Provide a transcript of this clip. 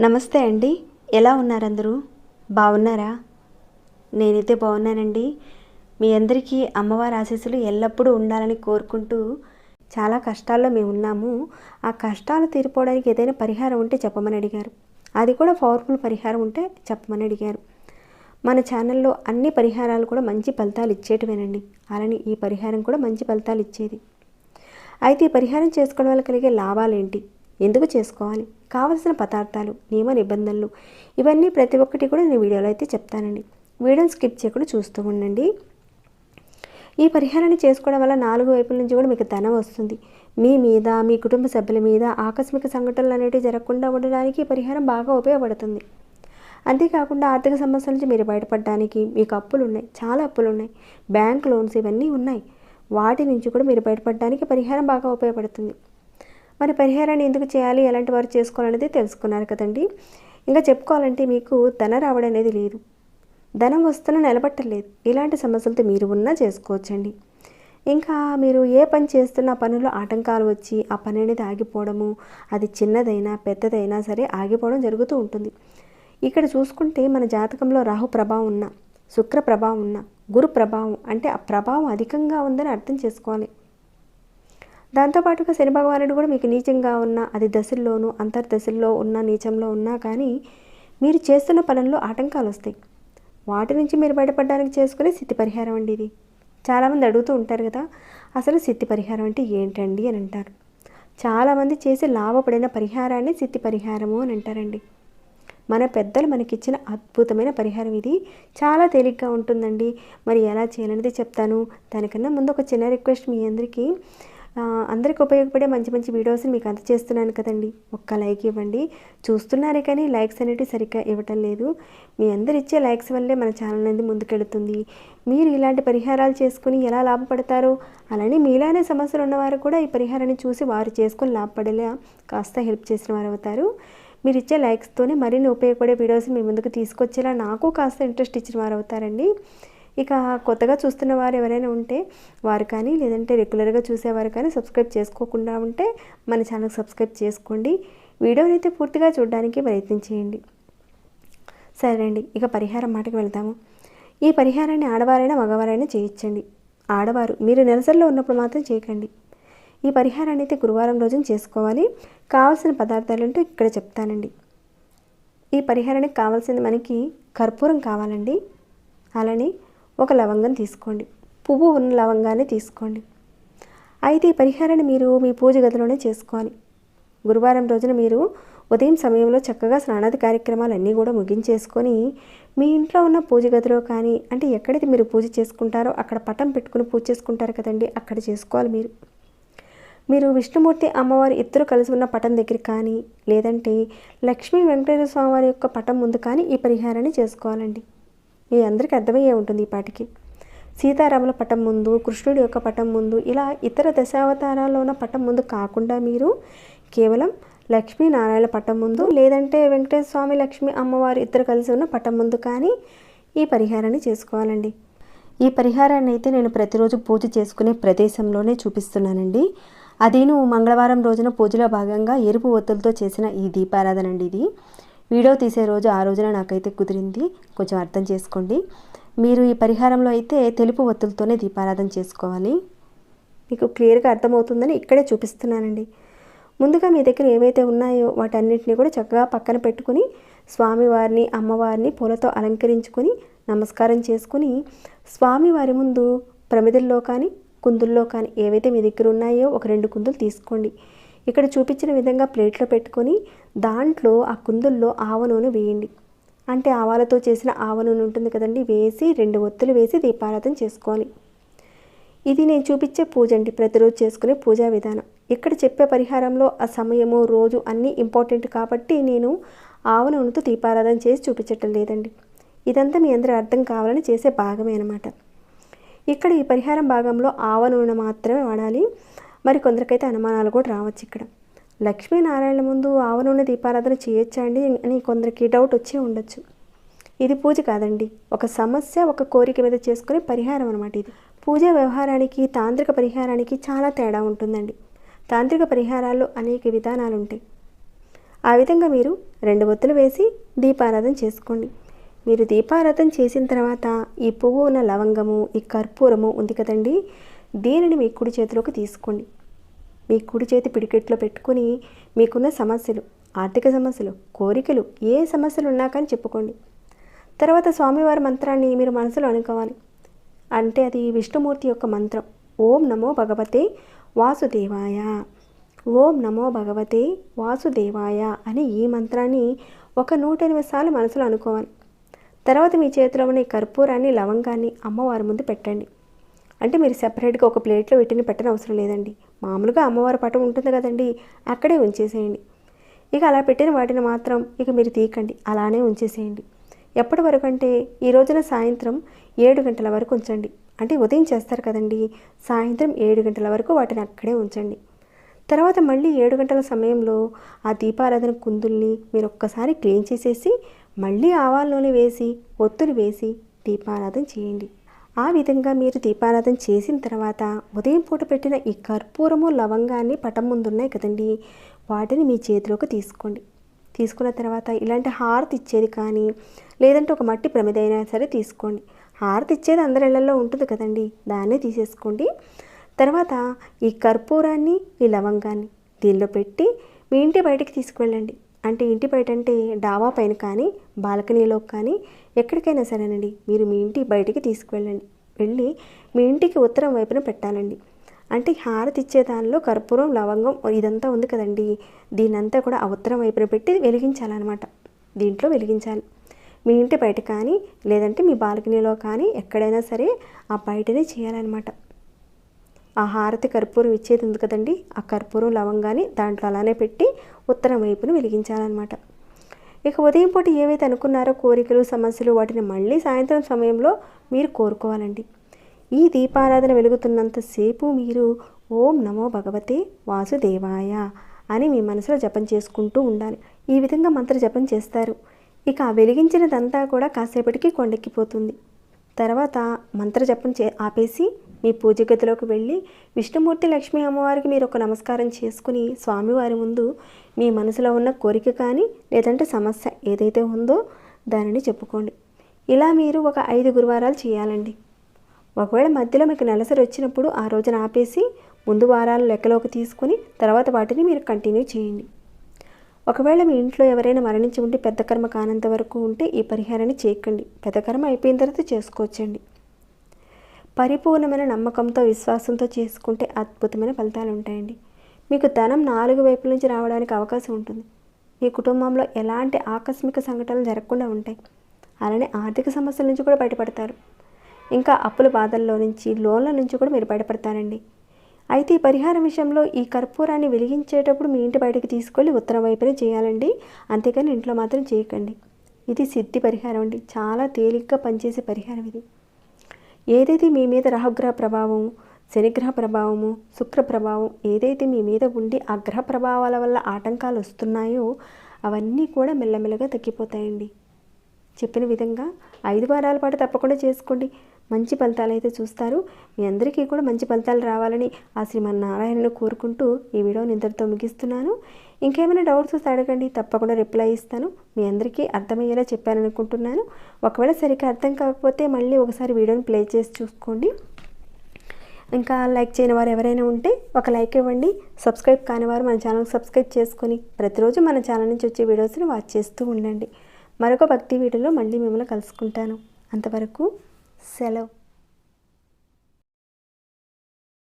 నమస్తే అండి. ఎలా ఉన్నారు అందరూ బాగున్నారా? నేనైతే బాగున్నానండి. మీ అందరికీ అమ్మవారి ఆశీస్సులు ఎల్లప్పుడూ ఉండాలని కోరుకుంటూ చాలా కష్టాల్లో మేము ఉన్నాము. ఆ కష్టాలు తీరిపోవడానికి ఏదైనా పరిహారం ఉంటే చెప్పమని అడిగారు. అది కూడా పవర్ఫుల్ పరిహారం ఉంటే చెప్పమని అడిగారు. మన ఛానల్లో అన్ని పరిహారాలు కూడా మంచి ఫలితాలు ఇచ్చేటివేనండి. అలానే ఈ పరిహారం కూడా మంచి ఫలితాలు ఇచ్చేది. అయితే ఈ పరిహారం చేసుకోవడం వల్ల కలిగే లాభాలేంటి? ఎందుకు చేసుకోవాలి? కావలసిన పదార్థాలు నియమ నిబంధనలు ఇవన్నీ ప్రతి ఒక్కటి కూడా నేను వీడియోలో అయితే చెప్తానండి. వీడియోని స్కిప్ చేయకుండా చూస్తూ ఉండండి. ఈ పరిహారాన్ని చేసుకోవడం వల్ల నాలుగు వైపుల నుంచి కూడా మీకు ధనం వస్తుంది. మీ మీద మీ కుటుంబ సభ్యుల మీద ఆకస్మిక సంఘటనలు అనేవి జరగకుండా ఉండడానికి ఈ పరిహారం బాగా ఉపయోగపడుతుంది. అంతేకాకుండా ఆర్థిక సమస్యల నుంచి మీరు బయటపడడానికి మీకు అప్పులు ఉన్నాయి చాలా అప్పులు ఉన్నాయి. బ్యాంక్ లోన్స్ ఇవన్నీ ఉన్నాయి. వాటి నుంచి కూడా మీరు బయటపడడానికి పరిహారం బాగా ఉపయోగపడుతుంది. మరి పరిహారాన్ని ఎందుకు చేయాలి ఎలాంటి వారు చేసుకోవాలనేది తెలుసుకున్నారు కదండి. ఇంకా చెప్పుకోవాలంటే మీకు ధన రావడం అనేది లేదు. ధనం వస్తున్న నిలబట్టలేదు ఇలాంటి సమస్యలతో మీరు ఉన్నా చేసుకోవచ్చండి. ఇంకా మీరు ఏ పని చేస్తున్న పనుల్లో ఆటంకాలు వచ్చి ఆ పని అనేది ఆగిపోవడము అది చిన్నదైనా పెద్దదైనా సరే ఆగిపోవడం జరుగుతూ ఉంటుంది. ఇక్కడ చూసుకుంటే మన జాతకంలో రాహు ప్రభావం ఉన్న శుక్ర ప్రభావం ఉన్న గురు ప్రభావం అంటే ఆ ప్రభావం అధికంగా ఉందని అర్థం చేసుకోవాలి. దాంతోపాటుగా శని భగవానుడు కూడా మీకు నీచంగా ఉన్న అది దశల్లోనూ అంతర్దశల్లో ఉన్న నీచంలో ఉన్నా కానీ మీరు చేస్తున్న పనుల్లో ఆటంకాలు వస్తాయి. వాటి నుంచి మీరు బయటపడడానికి చేసుకునే స్థితి పరిహారం అండి ఇది. చాలామంది అడుగుతూ ఉంటారు కదా అసలు సిద్ధి పరిహారం అంటే ఏంటండి అని అంటారు. చాలామంది చేసి లాభపడిన పరిహారాన్ని సిద్ధి పరిహారము అని అంటారండి. మన పెద్దలు మనకిచ్చిన అద్భుతమైన పరిహారం ఇది. చాలా తేలిగ్గా ఉంటుందండి. మరి ఎలా చేయాలనేది చెప్తాను. దానికన్నా ముందు ఒక చిన్న రిక్వెస్ట్ మీ అందరికీ. అందరికి ఉపయోగపడే మంచి మంచి వీడియోస్ని మీకు అందచేస్తున్నాను కదండి. ఒక్క లైక్ ఇవ్వండి. చూస్తున్నారే కానీ లైక్స్ అనేవి సరిగ్గా ఇవ్వటం లేదు. మీ అందరు ఇచ్చే లైక్స్ వల్లే మన ఛానల్ అనేది ముందుకెళ్తుంది. మీరు ఇలాంటి పరిహారాలు చేసుకుని ఎలా లాభపడతారో అలానే మీలానే సమస్యలు ఉన్నవారు కూడా ఈ పరిహారాన్ని చూసి వారు చేసుకుని లాభపడేలా కాస్త హెల్ప్ చేసిన వారు అవుతారు. మీరు ఇచ్చే లైక్స్తోనే మరిన్ని ఉపయోగపడే వీడియోస్ మీ ముందుకు తీసుకొచ్చేలా నాకు కాస్త ఇంట్రెస్ట్ ఇచ్చిన వారు అవుతారండి ఇక కొత్తగా చూస్తున్న వారు ఎవరైనా ఉంటే వారు కానీ లేదంటే రెగ్యులర్గా చూసేవారు కానీ సబ్స్క్రైబ్ చేసుకోకుండా ఉంటే మన ఛానల్ సబ్స్క్రైబ్ చేసుకోండి. వీడియోని అయితే పూర్తిగా చూడడానికి ప్రయత్నం చేయండి. సరే అండి ఇక పరిహారం మాటకు వెళ్తాము ఈ పరిహారాన్ని ఆడవారైనా మగవారైనా చేయించండి. ఆడవారు మీరు నెలసరిలో ఉన్నప్పుడు మాత్రం చేయకండి. ఈ పరిహారాన్ని అయితే గురువారం రోజున చేసుకోవాలి. కావాల్సిన పదార్థాలు అంటే ఇక్కడ చెప్తానండి. ఈ పరిహారానికి కావాల్సింది మనకి కర్పూరం కావాలండి. అలానే ఒక లవంగం తీసుకోండి. పువ్వు ఉన్న లవంగాన్ని తీసుకోండి. అయితే ఈ పరిహారాన్ని మీరు మీ పూజ గదిలోనే చేసుకోవాలి. గురువారం రోజున మీరు ఉదయం సమయంలో చక్కగా స్నానాది కార్యక్రమాలన్నీ కూడా ముగించేసుకొని మీ ఇంట్లో ఉన్న పూజ గదిలో కానీ అంటే ఎక్కడైతే మీరు పూజ చేసుకుంటారో అక్కడ పటం పెట్టుకుని పూజ చేసుకుంటారు కదండి అక్కడ చేసుకోవాలి మీరు. మీరు విష్ణుమూర్తి అమ్మవారి ఇద్దరు కలిసి ఉన్న పటం దగ్గర కానీ లేదంటే లక్ష్మీ వెంకటేశ్వర స్వామి వారి యొక్క పటం ముందు కానీ ఈ పరిహారాన్ని చేసుకోవాలండి. మీ అందరికీ అర్థమయ్యే ఉంటుంది ఈ పాటికి. సీతారాముల పటం ముందు కృష్ణుడి యొక్క పటం ముందు ఇలా ఇతర దశావతారాల్లో ఉన్న పటం ముందు కాకుండా మీరు కేవలం లక్ష్మీనారాయణ పటం ముందు లేదంటే వెంకటేశ్వర స్వామి లక్ష్మీ అమ్మవారు ఇద్దరు కలిసి ఉన్న పటం ముందు కానీ ఈ పరిహారాన్ని చేసుకోవాలండి. ఈ పరిహారాన్ని అయితే నేను ప్రతిరోజు పూజ చేసుకునే ప్రదేశంలోనే చూపిస్తున్నానండి. అదేను మంగళవారం రోజున పూజలో భాగంగా ఎరుపు ఒత్తులతో చేసిన ఈ దీపారాధన అండి ఇది. వీడియో తీసే రోజు ఆ రోజున నాకైతే కుదిరింది. కొంచెం అర్థం చేసుకోండి. మీరు ఈ పరిహారంలో అయితే తెలుపు ఒత్తులతోనే దీపారాధన చేసుకోవాలి. మీకు క్లియర్గా అర్థమవుతుందని ఇక్కడే చూపిస్తున్నానండి. ముందుగా మీ దగ్గర ఏవైతే ఉన్నాయో వాటన్నిటిని కూడా చక్కగా పక్కన పెట్టుకుని స్వామివారిని అమ్మవారిని పూలతో అలంకరించుకొని నమస్కారం చేసుకుని స్వామివారి ముందు ప్రమిదల్లో కానీ కుందుల్లో కానీ ఏవైతే మీ దగ్గర ఉన్నాయో ఒక రెండు కుందులు తీసుకోండి. ఇక్కడ చూపించిన విధంగా ప్లేట్లో పెట్టుకొని దాంట్లో ఆ కుందుల్లో ఆవ నూనె వేయండి. అంటే ఆవాలతో చేసిన ఆవ నూనె ఉంటుంది కదండి వేసి రెండు ఒత్తులు వేసి దీపారాధన చేసుకోవాలి. ఇది నేను చూపించే పూజ అండి ప్రతిరోజు చేసుకునే పూజా విధానం. ఇక్కడ చెప్పే పరిహారంలో ఆ సమయము రోజు అన్నీ ఇంపార్టెంట్ కాబట్టి నేను ఆవ నూనెతో దీపారాధన చేసి చూపించటం లేదండి. ఇదంతా మీ అందరూ అర్థం కావాలని చేసే భాగమే అనమాట ఇక్కడ ఈ పరిహారం భాగంలో ఆవ నూనె మాత్రమే వాడాలి. మరి కొందరికైతే అనుమానాలు కూడా రావచ్చు ఇక్కడ. లక్ష్మీనారాయణ ముందు ఆవ నూనె దీపారాధన చేయొచ్చా అండి? అని కొందరికి డౌట్ వచ్చే ఉండొచ్చు. ఇది పూజ కాదండి. ఒక సమస్య ఒక కోరిక మీద చేసుకునే పరిహారం అనమాట ఇది. పూజ వ్యవహారానికి తాంత్రిక పరిహారానికి చాలా తేడా ఉంటుందండి. తాంత్రిక పరిహారాల్లో అనేక విధానాలు ఉంటాయి ఆ విధంగా మీరు రెండు ఒత్తులు వేసి దీపారాధన చేసుకోండి. మీరు దీపారతం చేసిన తర్వాత ఈ పువ్వు ఉన్న లవంగము ఈ కర్పూరము ఉంది కదండి? దీనిని మీ కుడి చేతిలోకి తీసుకోండి. మీ కుడి చేతి పిడికెట్లో పెట్టుకుని మీకున్న సమస్యలు ఆర్థిక సమస్యలు కోరికలు ఏ సమస్యలు ఉన్నా కానీ చెప్పుకోండి. తర్వాత స్వామివారి మంత్రాన్ని మీరు మనసులో అనుకోవాలి. అంటే అది విష్ణుమూర్తి యొక్క మంత్రం. ఓం నమో భగవతే వాసుదేవాయ. ఓం నమో భగవతే వాసుదేవాయ అని ఈ మంత్రాన్ని ఒక నూట ఎనిమిది సార్లు మనసులో అనుకోవాలి. తర్వాత మీ చేతిలో ఉన్న ఈ కర్పూరాన్ని లవంగాన్ని అమ్మవారి ముందు పెట్టండి. అంటే మీరు సెపరేట్గా ఒక ప్లేట్లో వీటిని పెట్టని అవసరం లేదండి. మామూలుగా అమ్మవారి పటం ఉంటుంది కదండి అక్కడే ఉంచేసేయండి. ఇక అలా పెట్టిన వాటిని మాత్రం ఇక మీరు తీయకండి అలానే ఉంచేసేయండి. ఎప్పటి వరకు అంటే ఈ రోజున సాయంత్రం ఏడు గంటల వరకు ఉంచండి. అంటే ఉదయం చేస్తారు కదండి సాయంత్రం ఏడు గంటల వరకు వాటిని అక్కడే ఉంచండి. తర్వాత మళ్ళీ ఏడు గంటల సమయంలో ఆ దీపారాధన కుందుల్ని మీరు ఒక్కసారి క్లీన్ చేసేసి మళ్ళీ ఆవాల నూనె వేసి ఒత్తులు వేసి దీపారాధన చేయండి. ఆ విధంగా మీరు దీపారాధన చేసిన తర్వాత ఉదయం పూట పెట్టిన ఈ కర్పూరము లవంగాన్ని పటం ముందున్నాయి కదండి వాటిని మీ చేతిలోకి తీసుకోండి. తీసుకున్న తర్వాత ఇలాంటి హారతి ఇచ్చేది కానీ లేదంటే ఒక మట్టి ప్రమిదైనా సరే తీసుకోండి. హారతి ఇచ్చేది అందరి ఇళ్ళలో ఉంటుంది కదండి దాన్నే తీసేసుకోండి. తర్వాత ఈ కర్పూరాన్ని ఈ లవంగాన్ని దీనిలో పెట్టి మీ ఇంటి బయటికి తీసుకువెళ్ళండి. అంటే ఇంటి బయట అంటే డాబా పైన కానీ బాల్కనీలో కానీ ఎక్కడికైనా సరేనండి. మీరు మీ ఇంటి బయటికి తీసుకువెళ్ళండి వెళ్ళి మీ ఇంటికి ఉత్తరం వైపున పెట్టాలండి. అంటే హారతి ఇచ్చే దానిలో కర్పూరం లవంగం ఇదంతా ఉంది కదండి. దీనంతా కూడా ఆ ఉత్తరం వైపున పెట్టి వెలిగించాలన్నమాట. దీంట్లో వెలిగించాలి. మీ ఇంటి బయట కానీ లేదంటే మీ బాల్కనీలో కానీ ఎక్కడైనా సరే ఆ బయటనే చేయాలన్నమాట. ఆ హారతి కర్పూరం ఇచ్చేది ఉంది కదండి ఆ కర్పూరం లవంగాన్ని దాంట్లో అలానే పెట్టి ఉత్తరం వైపును వెలిగించాలన్నమాట. ఇక ఉదయం పూట ఏవైతే అనుకున్నారో కోరికలు సమస్యలు వాటిని మళ్ళీ సాయంత్రం సమయంలో మీరు కోరుకోవాలండి. ఈ దీపారాధన వెలుగుతున్నంతసేపు మీరు ఓం నమో భగవతే వాసుదేవాయ అని మీ మనసులో జపం చేసుకుంటూ ఉండాలి. ఈ విధంగా మంత్ర జపం చేస్తారు. ఇక ఆ వెలిగించినదంతా కూడా కాసేపటికి కొండెక్కిపోతుంది. తర్వాత మంత్ర జపం చే ఆపేసి మీ పూజ గదిలోకి వెళ్ళి విష్ణుమూర్తి లక్ష్మీ అమ్మవారికి మీరు ఒక నమస్కారం చేసుకుని స్వామివారి ముందు మీ మనసులో ఉన్న కోరిక కానీ లేదంటే సమస్య ఏదైతే ఉందో దానిని చెప్పుకోండి. ఇలా మీరు ఒక ఐదు గురువారాలు చేయాలండి. ఒకవేళ మధ్యలో మీకు నెలసరి వచ్చినప్పుడు ఆ రోజున ఆపేసి ముందు వారాలు లెక్కలోకి తీసుకుని తర్వాత వాటిని మీరు కంటిన్యూ చేయండి. ఒకవేళ మీ ఇంట్లో ఎవరైనా మరణించి ఉండి పెద్ద కర్మ కానంత వరకు ఉంటే ఈ పరిహారాన్ని చేయకండి. పెద్ద కర్మ అయిపోయిన తర్వాత చేసుకోవచ్చండి. పరిపూర్ణమైన నమ్మకంతో విశ్వాసంతో చేసుకుంటే అద్భుతమైన ఫలితాలు ఉంటాయండి. మీకు ధనం నాలుగు వైపుల నుంచి రావడానికి అవకాశం ఉంటుంది. మీ కుటుంబంలో ఎలాంటి ఆకస్మిక సంఘటనలు జరగకుండా ఉంటాయి. అలానే ఆర్థిక సమస్యల నుంచి కూడా బయటపడతారు. ఇంకా అప్పుల బాధల్లో నుంచి లోన్ల నుంచి కూడా మీరు బయటపడతారండి. అయితే ఈ పరిహారం విషయంలో ఈ కర్పూరాన్ని వెలిగించేటప్పుడు మీ ఇంటి బయటకు తీసుకెళ్ళి ఉత్తర వైపునే చేయాలండి. అంతేకాని ఇంట్లో మాత్రం చేయకండి. ఇది సిద్ధి పరిహారం అండి. చాలా తేలిగ్గా పనిచేసే పరిహారం ఇది. ఏదైతే మీ మీద రాహుగ్రహ ప్రభావం శనిగ్రహ ప్రభావము శుక్ర ప్రభావం ఏదైతే మీ మీద ఉండి ఆ గ్రహ ప్రభావాల వల్ల ఆటంకాలు వస్తున్నాయో అవన్నీ కూడా మెల్లమెల్లగా తగ్గిపోతాయండి. చెప్పిన విధంగా ఐదు వారాల పాటు తప్పకుండా చేసుకోండి. మంచి ఫలితాలు అయితే చూస్తారు. మీ అందరికీ కూడా మంచి ఫలితాలు రావాలని ఆ శ్రీమన్నారాయణను కోరుకుంటూ ఈ వీడియోని ఇంతటితో ముగిస్తున్నాను. ఇంకేమైనా డౌట్స్ వస్తే అడగండి తప్పకుండా రిప్లై ఇస్తాను. మీ అందరికీ అర్థమయ్యేలా చెప్పాను అనుకుంటున్నాను ఒకవేళ సరిగ్గా అర్థం కాకపోతే మళ్ళీ ఒకసారి వీడియోని ప్లే చేసి చూసుకోండి. ఇంకా లైక్ చేయని వారు ఎవరైనా ఉంటే ఒక లైక్ ఇవ్వండి. సబ్స్క్రైబ్ కాని వారు మన ఛానల్ సబ్స్క్రైబ్ చేసుకొని ప్రతిరోజు మన ఛానల్ నుంచి వచ్చే వీడియోస్ని వాచ్ చేస్తూ ఉండండి. మరొక భక్తి వీడియోలో మళ్ళీ మిమ్మల్ని కలుసుకుంటాను. అంతవరకు సెలవు.